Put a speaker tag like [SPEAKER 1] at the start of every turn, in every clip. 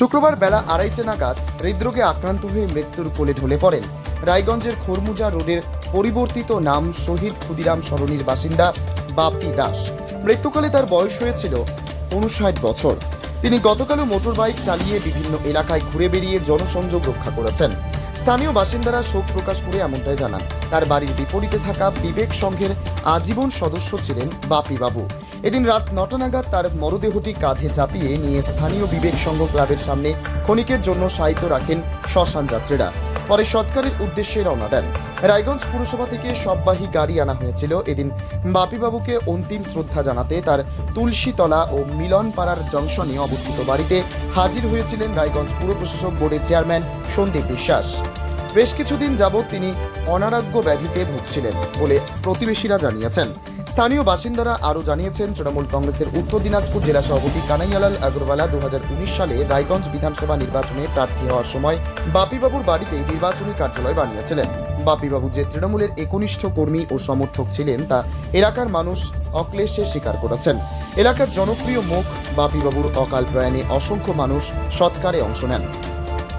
[SPEAKER 1] শুক্রবার বেলা আড়াইটে নাগাদ হৃদরোগে আক্রান্ত হয়ে মৃত্যুর কোলে ঢলে পড়েন রায়গঞ্জের খরমুজা রোডের পরিবর্তিত নাম শহীদ ক্ষুদিরাম সরণির বাসিন্দা বাপি দাস। মৃত্যুকালে তার বয়স হয়েছিল উনষাট বছর। তিনি গতকালও মোটরবাইক চালিয়ে বিভিন্ন এলাকায় ঘুরে বেরিয়ে জনসংযোগ রক্ষা করেছেন। স্থানীয় বাসিন্দারা শোক প্রকাশ করে এমনটাই জানান। তার বাড়ির বিপরীতে থাকা বিবেক সংঘের আজীবন সদস্য ছিলেন বাপি বাবু। এদিন রাত নটা নাগাদ তার মরদেহটি কাঁধে চাপিয়ে নিয়ে স্থানীয় বিবেক সংঘ ক্লাবের সামনে ক্ষণিকের জন্য সাহিত্য রাখেন শ্মশান যাত্রীরা। পরে সৎকারের উদ্দেশ্যে রওনা দেন। রায়গঞ্জ পুরসভা থেকে সববাহী গাড়ি আনা হয়েছিল। এদিন বাপিবাবুকে অন্তিম শ্রদ্ধা জানাতে তার তুলসীতলা ও মিলনপাড়ার জংশনে অবস্থিত বাড়িতে হাজির হয়েছিলেন রায়গঞ্জ পুর প্রশাসক বোর্ডের চেয়ারম্যান সন্দীপ বিশ্বাস। বেশ কিছুদিন যাবৎ তিনি অনারোগ্য ব্যাধিতে ভুগছিলেন বলে প্রতিবেশীরা জানিয়েছেন। স্থানীয় বাসিন্দারা আরও জানিয়েছেন, তৃণমূল কংগ্রেসের উত্তর দিনাজপুর জেলা সভাপতি কানাইয়ালাল আগরওয়ালা দু সালে রায়গঞ্জ বিধানসভা নির্বাচনে প্রার্থী হওয়ার সময় বাপিবাবুর বাড়িতে নির্বাচনী কার্যালয় বানিয়েছিলেন। বাপিবাবু যে তৃণমূলের একনিষ্ঠ কর্মী ও সমর্থক ছিলেন, তা এলাকার মানুষ অক্লেশে স্বীকার করেছেন। এলাকার জনপ্রিয় মুখ বাপিবাবুর অকাল প্রয়াণে অসংখ্য মানুষ সৎকারে অংশ নেন।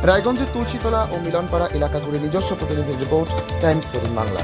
[SPEAKER 1] রায়গঞ্জের তুলসীতলা ও মিলনপাড়া এলাকা জুড়ে নিজস্ব প্রতিনিধির রিপোর্ট, টাইমস বাংলা।